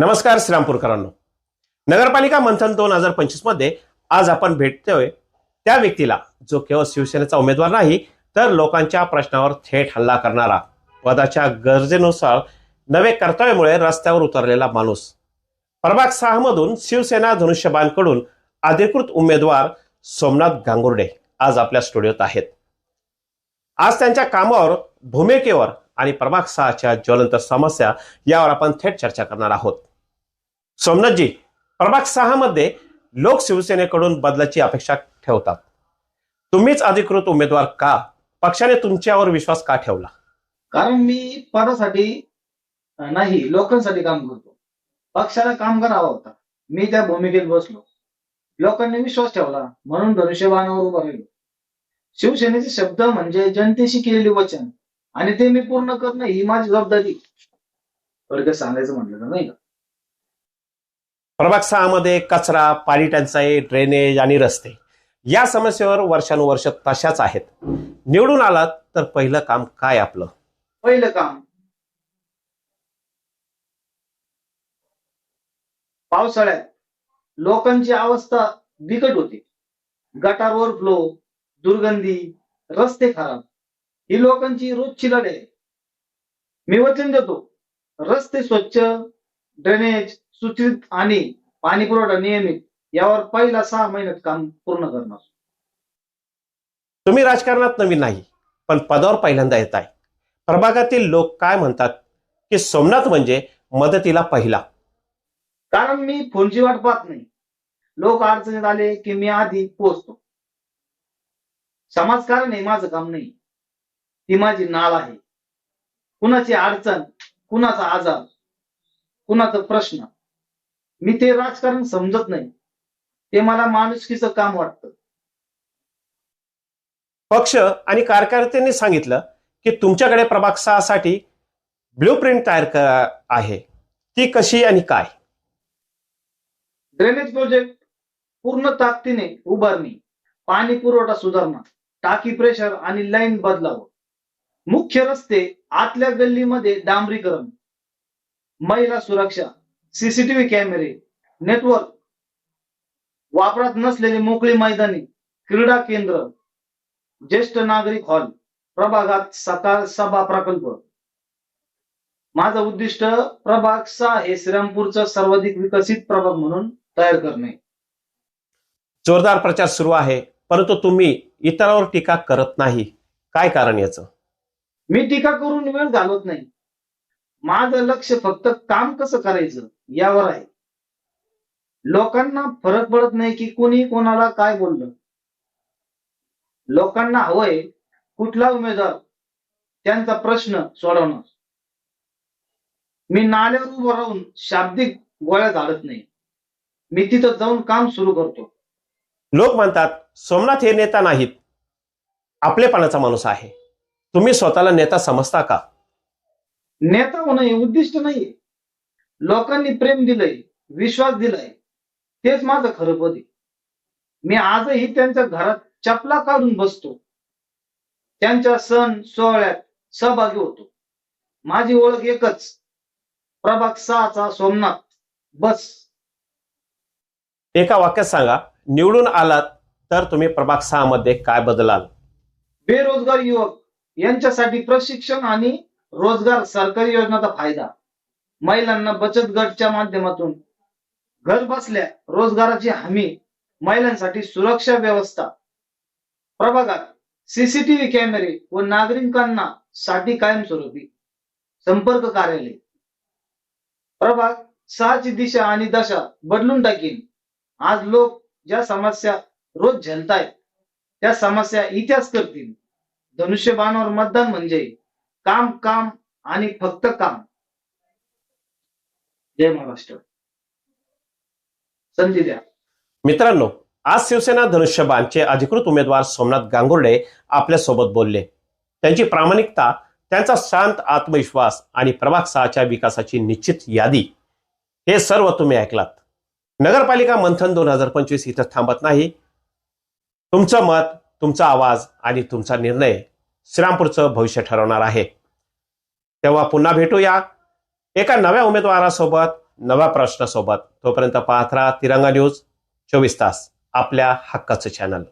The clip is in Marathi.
नमस्कार श्रीरामपूरकरांनो. नगरपालिका मंथन दोन हजार पंचवीसमध्ये आज आपण भेटतोय त्या व्यक्तीला जो केवळ शिवसेनेचा उमेदवार नाही तर लोकांच्या प्रश्नावर थेट हल्ला करणारा. पदाच्या गरजेनुसार नवे कर्तव्यामुळे रस्त्यावर उतरलेला माणूस. प्रभाग सहा मधून शिवसेना धनुष्यबाणकडून अधिकृत उमेदवार सोमनाथ गांगुर्डे आज आपल्या स्टुडिओत आहेत. आज त्यांच्या कामावर भूमिकेवर आणि प्रभाग सहाच्या ज्वलंत समस्या यावर आपण थेट चर्चा करणार आहोत. सोमनाथजी प्रभाग सहा मध्ये लोक शिवसेनेकडून बदलाची अपेक्षा ठेवतात. तुम्हीच अधिकृत उमेदवार का? पक्षाने तुमच्यावर विश्वास का ठेवला? कारण मी पदासाठी नाही लोकांसाठी काम करतो. पक्षाला कामगार हवा होता. मी त्या भूमिकेत बसलो. लोकांनी विश्वास ठेवला. म्हणून धनुष्यबाणावर उभा राहिलो. शिवसेनेचे शब्द म्हणजे जनतेशी केलेले वचन. आणि ते मी पूर्ण करणं ही माझी जबाबदारी. थोडक्यात सांगायचं म्हटलं तर नाही का? प्रभाग सहामध्ये कचरा पाणी टंचाई ड्रेनेज आणि रस्ते. या समस्येवर वर्षानुवर्ष तशाच आहेत. निवडून आलात तर पहिलं काम काय आपलं? पहिलं काम. पावसाळ्यात लोकांची अवस्था बिकट होती. गटार ओव्हरफ्लो दुर्गंधी रस्ते खराब. ही लोकांची रोजची लढाई. मी वचन देतो रस्ते स्वच्छ ड्रेनेज सुचित आणि पाणी पुरवठा नियमित यावर पहिला सहा महिन्यात काम पूर्ण करणार. तुम्ही राजकारणात नवीन नाही पण पदावर पहिल्यांदा येत आहे. प्रभागातील लोक काय म्हणतात? की सोमनाथ म्हणजे मदतीला पहिला. कारण मी फोनची वाट पाहत नाही. लोक अडचणीत आले की मी आधी पोहोचतो. समाजकारण हे माझं काम नाही. ती माझी नाळ आहे. कुणाची अडचण कुणाचा आजार कुणाचा प्रश्न मी ते राजकारण समजत नाही. ते मला माणुसकीचं काम वाटतं. पक्ष आणि कार्यकर्त्यांनी सांगितलं की तुमच्याकडे प्रभाग सहासाठी ब्ल्यू प्रिंट तयार आहे. ती कशी आणि काय? ड्रेनेज प्रोजेक्ट पूर्ण ताकदीने उभारणी पाणी पुरवठा सुधारणा टाकी प्रेशर आणि लाईन बदलावं. मुख्य रस्ते आतल्या गल्लीमध्ये डांबरीकरण महिला सुरक्षा सीसीटीव्ही कॅमेरे नेटवर्क वापरात नसलेले मोकळी मैदानी क्रीडा केंद्र ज्येष्ठ नागरिक हॉल प्रभागात सकाळ सभा प्रकल्प. माझं उद्दिष्ट प्रभाग सहा हे श्रीरामपूरचा सर्वाधिक विकसित प्रभाग म्हणून तयार करणे. जोरदार प्रचार सुरू आहे परंतु तुम्ही इतरांवर टीका करत नाही. काय कारण याचं? मी टीका करून वेळ घालवत नाही. माझं लक्ष फक्त काम कसं करायचं? यावर आहे. लोकांना फरक पडत नाही की कोणी कोणाला काय बोललं. लोकांना हवंय कुठला उमेदवार त्यांचा प्रश्न सोडवणार मी नाल्यावर उभं राहून शाब्दिक गोळ्या झाडत नाही. मी तिथं जाऊन काम सुरू करतो. लोक म्हणतात सोमनाथ हे नेता नाहीत. आपलेपणाचा माणूस आहे. तुम्ही स्वतःला नेता समजता का? नेता होणं हे उद्दिष्ट नाहीये. लोकांनी प्रेम दिलंय विश्वास दिलाय तेच माझं खरं पद आहे. मी आजही त्यांच्या घरात चपला काढून बसतो. त्यांच्या सण सोहळ्यात सहभागी होतो. माझी ओळख एकच प्रभाग सहाचा सोमनाथ बस. एका वाक्यात सांगा निवडून आलात तर तुम्ही प्रभाग सहा मध्ये काय बदलाल? बेरोजगार युवक यांच्यासाठी प्रशिक्षण आणि रोजगार सरकारी योजनाचा फायदा. महिलांना बचत गटच्या माध्यमातून घर बसल्या रोजगाराची हमी महिलांसाठी सुरक्षा व्यवस्था. प्रभागात सीसीटीव्ही कॅमेरे व नागरिकांना साठी कायमस्वरूपी संपर्क कार्यालय. प्रभाग सहाची दिशा आणि दशा बदलून टाकीन. आज लोक ज्या समस्या रोज झेलतायत त्या समस्या इतिहास करतील. धनुष्यबाणावर मतदान म्हणजे काम काम आणि फक्त काम. जय महाराष्ट्र. संधी द्या. मित्रांनो आज शिवसेना धनुष्यबाणचे अधिकृत उमेदवार सोमनाथ गांगुर्डे आपल्यासोबत बोलले. त्यांची प्रामाणिकता त्यांचा शांत आत्मविश्वास आणि प्रभाग सहाच्या विकासाची निश्चित यादी. हे सर्व तुम्ही ऐकलात. नगरपालिका मंथन दोन हजार पंचवीस इथं थांबत नाही. तुमचं मत तुमचा आवाज आणि तुमचा निर्णय श्रीरामपूरचं भविष्य ठरवणार आहे. तेव्हा पुन्हा भेटूया. एका नव्या उमेदवारासोबत नव्या प्रश्नासोबत. तोपर्यंत पाहत राहा तिरंगा न्यूज चोवीस तास आपल्या हक्काचं चॅनल